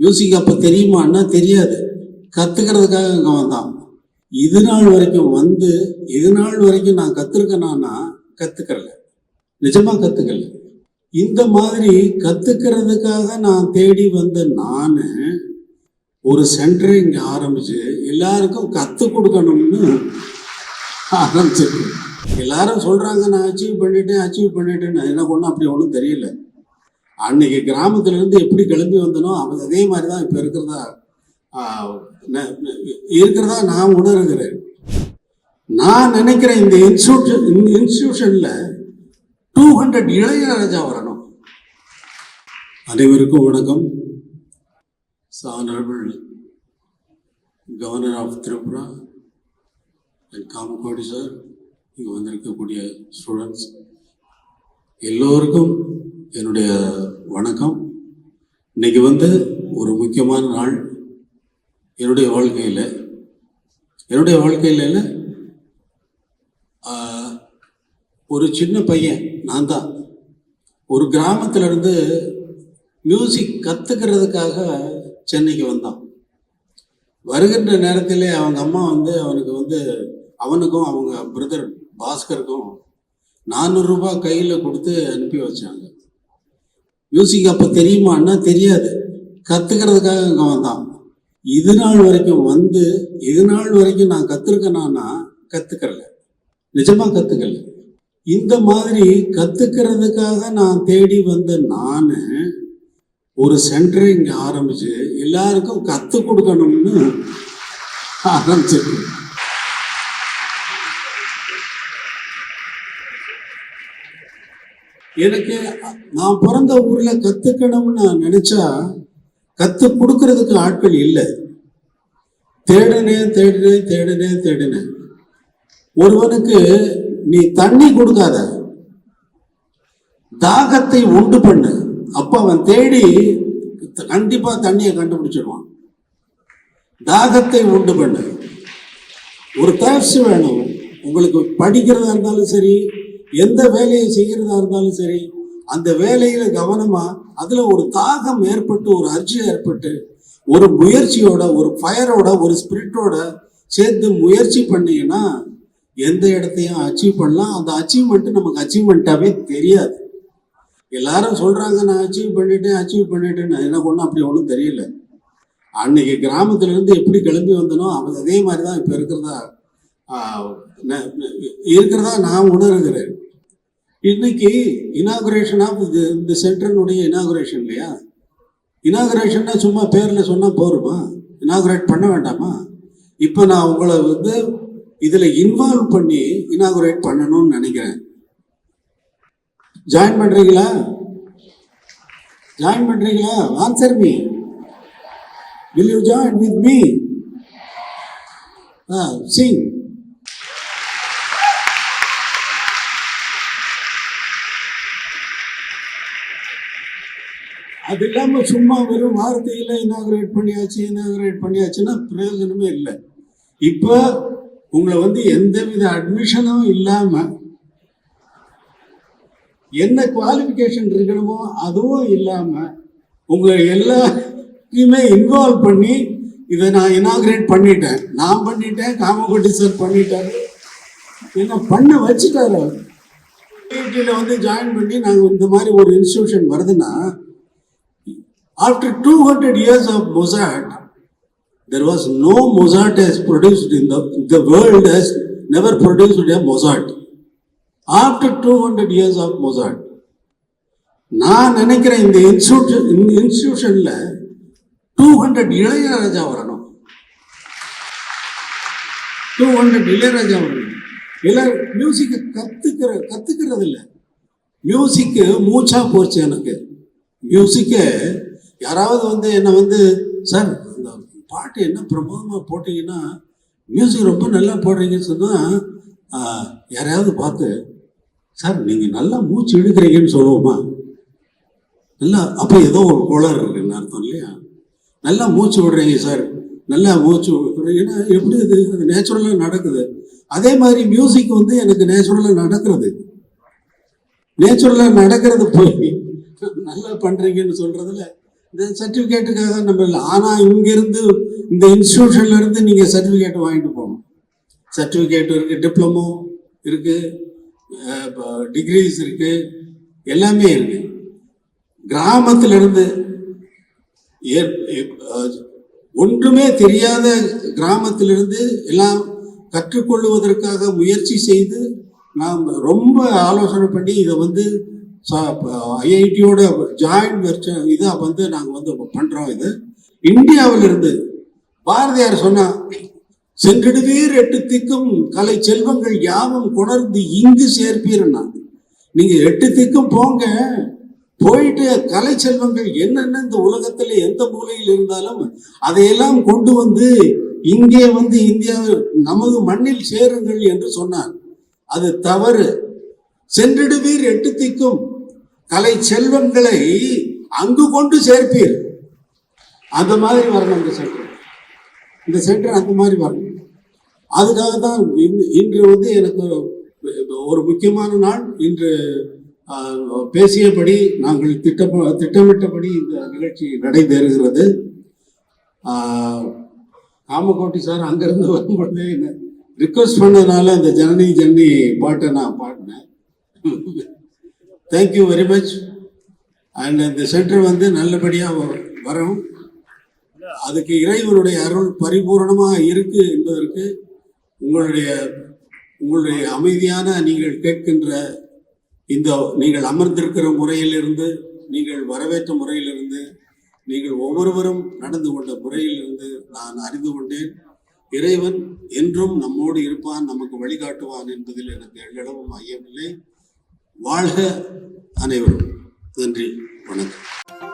Music அப்போ தெரியுமான்னா தெரியாது. கற்றுக்கிறதுக்காக அங்கே வந்தான். இது நாள் வரைக்கும் வந்து இது நாள் வரைக்கும் நான் கற்றுருக்கேனான்னா கற்றுக்கல நிஜமாக கற்றுக்கல இந்த மாதிரி கற்றுக்கிறதுக்காக நான் தேடி வந்த நான் ஒரு சென்டரை இங்கே ஆரம்பித்து எல்லாருக்கும் கற்றுக் கொடுக்கணும்னு ஆரம்பிச்சிருக்கேன். எல்லாரும் சொல்கிறாங்க நான் அச்சீவ் பண்ணிட்டேன் அச்சீவ் பண்ணிட்டேன்னு. எனக்கு ஒன்றும் அப்படி ஒன்றும் தெரியல. அன்னைக்கு கிராமத்துல இருந்து எப்படி கிளம்பி வந்தனோ அவன் அதே மாதிரி தான் இப்போ இருக்கிறதா ந- இருக்கிறதா நான் உணர்கிறேன். நான் நினைக்கிறேன் இந்த இன்ஸ்டியூஷன் இந்த இன்ஸ்டியூஷன்ல டூ ஹண்ட்ரட் இளையராஜா வரணும். அனைவருக்கும் வணக்கம். Honourable governor of Tripura and Kamakoti sir இங்கே வந்திருக்கக்கூடிய ஸ்டூடெண்ட்ஸ் எல்லோருக்கும் என்னுடைய வணக்கம். இன்னைக்கு வந்து ஒரு முக்கியமான நாள் என்னுடைய வாழ்க்கையில். என்னுடைய வாழ்க்கையில் ஒரு சின்ன பையன் நான் தான். ஒரு கிராமத்துல இருந்து மியூசிக் கற்றுக்கிறதுக்காக சென்னைக்கு வந்தான். வருகின்ற நேரத்திலே அவங்க அம்மா வந்து அவனுக்கு வந்து அவனுக்கும் அவங்க பிரதர் பாஸ்கருக்கும் நானூறுரூபா கையில் கொடுத்து அனுப்பி வச்சாங்க. மியூசிக் அப்போ தெரியுமான்னா தெரியாது. கற்றுக்கிறதுக்காக அங்கே வந்தான். இது நாள் வரைக்கும் வந்து இது நாள் வரைக்கும் நான் கற்றுருக்கேனான்னா கற்றுக்கல நிஜமாக கற்றுக்கல இந்த மாதிரி கற்றுக்கிறதுக்காக நான் தேடி வந்த நான் ஒரு சென்டரை இங்கே ஆரம்பிச்சு எல்லாருக்கும் கற்றுக் கொடுக்கணும்னு ஆரம்பிச்சிருக்கேன். எனக்கு நான் பிறந்த ஊர்ல கத்துக்கணும்னு நான் நினைச்சா கத்து கொடுக்கறதுக்கு ஆட்கள் இல்லை. தேடினேன் தேடினேன் தேடினேன் தேடினேன் ஒருவனுக்கு நீ தண்ணி கொடுக்காத. தாகத்தை உண்டு பண்ணு. அப்ப அவன் தேடி கண்டிப்பா தண்ணியை கண்டுபிடிச்சிடுவான் தாகத்தை உண்டு பண்ணு. ஒரு தேர்ச்சி வேணும். உங்களுக்கு படிக்கிறதா இருந்தாலும் சரி எந்த வேலையை செய்கிறதா இருந்தாலும் சரி அந்த வேலையில கவனமா அதுல ஒரு தாகம் ஏற்பட்டு ஒரு அர்ஜி ஏற்பட்டு ஒரு முயற்சியோட ஒரு ஃபயரோட ஒரு ஸ்பிரிட்டோட சேர்ந்து முயற்சி பண்ணீங்கன்னா எந்த இடத்தையும் அச்சீவ் பண்ணலாம். அந்த அச்சீவ்மெண்ட் நமக்கு அச்சீவ்மெண்ட்டாவே தெரியாது. எல்லாரும் சொல்றாங்க நான் அச்சீவ் பண்ணிட்டேன் அச்சீவ் பண்ணிட்டேன்னு எனக்கு ஒன்றும் அப்படி ஒன்றும் தெரியல. அன்னைக்கு கிராமத்துல இருந்து எப்படி கிளம்பி வந்தனோ அவ- அதே மாதிரி தான் இப்போ இருக்கிறதா இருக்கிறதா நான் உணர்கிறேன். இன்னைக்கு இனாகுரேஷன் ஆஃப் இது இந்த சென்டர்னுடைய இனாகுரேஷன் இல்லையா? இனாகுரேஷன்னா சும்மா பேரில் சொன்னால் போருமா? இனாகுரேட் பண்ண வேண்டாமா? இப்போ நான் உங்களை வந்து இதில் இன்வால்வ் பண்ணி இனாகுரேட் பண்ணணும்னு நினைக்கிறேன். ஜாயின் பண்ணுறீங்களா ஜாயின் பண்ணுறீங்களா answer me will you join with me ah sing. அது இல்லாம சும்மா வெறும் வார்த்தையில இனாகிரேட் பண்ணியாச்சு இனாகிரேட் பண்ணியாச்சுன்னா பிரயோஜனமே இல்லை. இப்போ உங்களை வந்து எந்தவித அட்மிஷனும் இல்லாம என்ன குவாலிஃபிகேஷன் இருக்கணுமோ அதுவும் இல்லாம உங்க எல்லாத்தையுமே இன்வால்வ் பண்ணி இதை நான் இனாகிரேட் பண்ணிட்டேன். நான் பண்ணிட்டேன் காமகோட்டி சார் பண்ணிட்டாரு. என்ன பண்ண வச்சுட்டாரு ஐஐடியில் வந்து ஜாயின் பண்ணி நாங்கள் இந்த மாதிரி ஒரு இன்ஸ்டியூஷன் வருதுன்னா after two hundred years of Mossad there was no Mozart has produced in the, the world has never produced a Mozart. After 200 years of Mozart. நான் நினைக்கிறேன் இந்த இன்ஸ்டியூஷன் இந்த இன்ஸ்டியூஷனில் டூ ஹண்ட்ரட் இளையராஜா வரணும் டூ ஹண்ட்ரட் இளையராஜா வரணும் இல்லை மியூசிக்கை கற்றுக்கிற கற்றுக்கிறது இல்லை மியூசிக்கு மூச்சா போச்சு எனக்கு மியூசிக்கை யாராவது வந்து என்னை வந்து சார் அந்த பாட்டு என்ன பிரமாதமாக போட்டீங்கன்னா மியூசிக் ரொம்ப நல்லா போடுறீங்கன்னு சொன்னால் யாரையாவது பார்த்து சார் நீங்கள் நல்லா மூச்சு இழுக்கிறீங்கன்னு சொல்லுவோமா? நல்லா அப்போ ஏதோ ஒரு கோளாறு இருக்குன்னு அர்த்தம் இல்லையா? நல்லா மூச்சு விடுறீங்க சார். நல்லா மூச்சு விடுறீங்கன்னா எப்படி இது? அது நேச்சுரலாக நடக்குது. அதே மாதிரி மியூசிக் வந்து எனக்கு நேச்சுரலாக நடக்கிறது. நேச்சுரலாக நடக்கிறது போய் நல்லா பண்ணுறீங்கன்னு சொல்கிறதுல இந்த சர்டிஃபிகேட்டுக்காக நம்ம இல்லை. ஆனால் இங்கேருந்து இந்த இன்ஸ்டியூஷன்ல இருந்து நீங்கள் சர்டிஃபிகேட் வாங்கிட்டு போகணும். சர்டிஃபிகேட் இருக்குது டிப்ளமோ இருக்குது டிகிரிஸ் இருக்குது எல்லாமே இருக்குது கிராமத்திலிருந்து ஏற்- ஒன்றுமே தெரியாத கிராமத்திலிருந்து எல்லாம் கற்றுக்கொள்வதற்காக முயற்சி செய்து நாம் ரொம்ப ஆலோசனை பண்ணி இதை வந்து ஐஐடியோட ஜாயின் வெர்ச்சு இதாக வந்து நாங்கள் வந்து பண்ணுறோம் இது. இந்தியாவிலிருந்து பாரதியார் சொன்னா சென்றிடுவீர் எட்டு திக்கும் கலை செல்வங்கள் யாவும் கொணர்ந்து இங்கு சேர்ப்பீர்னா நீங்க எட்டு திக்கும் போங்க. போயிட்டு கலை செல்வங்கள் என்னென்ன இந்த உலகத்துல எந்த மூலையில் இருந்தாலும் அதையெல்லாம் கொண்டு வந்து இங்கே வந்து இந்தியா நமது மண்ணில் சேருங்கள் என்று சொன்னார். அது தவறு. சென்றிடுவீர் எட்டு திக்கும் கலை செல்வங்களை அங்கு கொண்டு சேர்ப்பீர். அந்த மாதிரி வரணும் இந்த சென்டர். இந்த சென்டர் அந்த மாதிரி வரணும். அதுக்காக தான் இன்று- இன்று வந்து எனக்கு ஒரு முக்கியமான நாள். இன்று பேசியபடி நாங்கள் திட்டம் திட்டமிட்டபடி இந்த நிகழ்ச்சி நடைபெறுகிறது. காமகோட்டி சார் அங்கேருந்து வரும்பொழுதே என்ன ரிக்வஸ்ட் பண்ணதுனால இந்த ஜனனி ஜன்னி பாட்டை நான் பாடினேன். Thank you very much and இந்த சென்டர் வந்து நல்லபடியாக வரும். அதுக்கு இறைவனுடைய அருள் பரிபூரணமாக இருக்கு என்பதற்கு உங்களுடைய உங்களுடைய அமைதியான நீங்கள் கேட்கின்ற இந்த நீங்கள் அமர்ந்திருக்கிற முறையிலிருந்து நீங்கள் வரவேற்ற முறையிலிருந்து நீங்கள் ஒவ்வொருவரும் நடந்து கொண்ட முறையிலிருந்து நான் அறிந்து கொண்டேன். இறைவன் என்றும் நம்மோடு இருப்பான் நமக்கு வழிகாட்டுவான் என்பதில் எனக்கு எள்ளளவும் ஐயமில்லை. வாழ்க அனைவரும். நன்றி வணக்கம்.